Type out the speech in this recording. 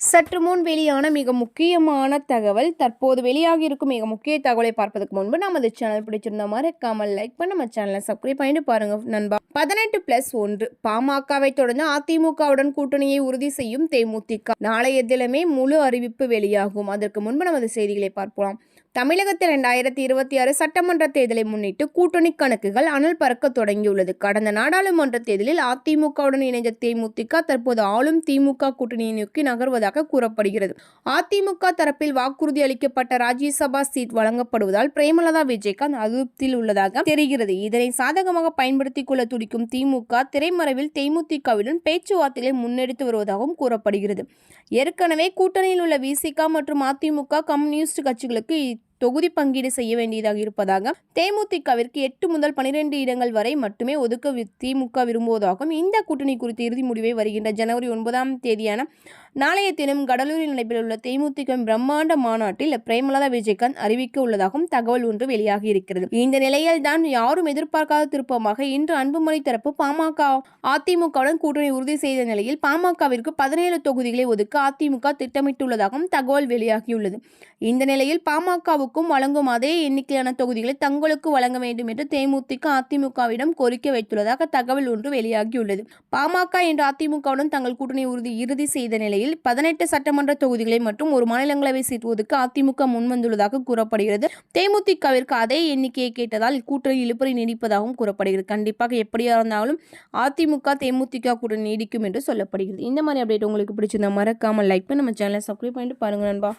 சற்று முன் வெளியான மிக முக்கியமான தகவல் தற்போது வெளியாகி இருக்கும் மிக முக்கிய தகவலை பார்ப்பதற்கு முன்பு நமது சேனல் பிடிச்சிருந்த மறக்காமல் லைக் பண்ண நம்ம சேனலை சப்ஸ்கிரைப் பண்ணிட்டு பாருங்க நண்பா. பதினெட்டு பிளஸ் ஒன்று பாமகவை தொடர்ந்து அதிமுகவுடன் கூட்டணியை உறுதி செய்யும் தேமுதிக. நாளைய தினமே முழு அறிவிப்பு வெளியாகும். அதற்கு முன்பு நமது செய்திகளை பார்ப்போம். தமிழகத்தில் இரண்டாயிரத்தி இருபத்தி ஆறு சட்டமன்ற தேர்தலை முன்னிட்டு கூட்டணி கணக்குகள் அனல் பறக்க தொடங்கியுள்ளது. கடந்த நாடாளுமன்ற தேர்தலில் அதிமுகவுடன் இணைந்த தேமுதிக தற்போது ஆளும் திமுக கூட்டணியை நோக்கி நகர்வதாக கூறப்படுகிறது. அதிமுக தரப்பில் வாக்குறுதி அளிக்கப்பட்ட ராஜ்யசபா சீட் வழங்கப்படுவதால் பிரேமலதா விஜயகாந்த் அதிருப்தியில் உள்ளதாக தெரிகிறது. இதனை சாதகமாக பயன்படுத்திக் கொள்ள துடிக்கும் திமுக திரைமறைவில் தேமுதிகவுடன் பேச்சுவார்த்தைகளை முன்னெடுத்து வருவதாகவும் கூறப்படுகிறது. ஏற்கனவே கூட்டணியில் உள்ள விசிக மற்றும் அதிமுக கம்யூனிஸ்ட் கட்சிகளுக்கு தொகுதி பங்கீடு செய்ய வேண்டியதாக இருப்பதாக தேமுதிகவிற்கு எட்டு முதல் பனிரெண்டு இடங்கள் வரை மட்டுமே ஒதுக்க திமுக விரும்புவதாகவும் இந்த கூட்டணி குறித்து இறுதி முடிவை வருகின்ற ஜனவரி ஒன்பதாம் தேதியான நாளைய தினம் கடலூரில் நடைபெறவுள்ள தேமுதிக பிரம்மாண்ட மாநாட்டில் பிரேமலதா விஜயகாந்த் அறிவிக்க உள்ளதாகவும் தகவல் ஒன்று வெளியாகி இருக்கிறது. இந்த நிலையில் தான் யாரும் எதிர்பார்க்காத திருப்பமாக இன்று அன்புமணி தரப்பு பாமக அதிமுகவுடன் கூட்டணி உறுதி செய்த நிலையில் பாமகவிற்கு பதினேழு தொகுதிகளை ஒதுக்க அதிமுக திட்டமிட்டுள்ளதாகவும் தகவல் வெளியாகியுள்ளது. இந்த நிலையில் பாமகவுக்கு பாமகவுக்கும் வழங்கும் அதே எண்ணிக்கையான தொகுதிகளை தங்களுக்கு வழங்க வேண்டும் என்று தேமுதிக அதிமுகவிடம் கோரிக்கை வைத்துள்ளதாக தகவல் ஒன்று வெளியாகியுள்ளது. பாமக என்ற அதிமுகவுடன் தங்கள் கூட்டணி உறுதி இறுதி செய்த நிலையில் பதினெட்டு சட்டமன்ற தொகுதிகளை மற்றும் ஒரு மாநிலங்களவை சீட் ஒதுக்க அதிமுக முன்வந்துள்ளதாக கூறப்படுகிறது. தேமுதிகவிற்கு அதே எண்ணிக்கையை கேட்டதால் கூட்டணி இழுப்பறை நீடிப்பதாகவும் கூறப்படுகிறது. கண்டிப்பாக எப்படியா இருந்தாலும் அதிமுக தேமுதிக கூட்டணி நீடிக்கும் என்று சொல்லப்படுகிறது. இந்த மாதிரி அப்டேட் உங்களுக்கு பிடிச்சிருந்தா மறக்காமல் லைக் பண்ணி நம்ம சேனலை சப்ஸ்கிரைப் பண்ணிட்டு பாருங்க நண்பா.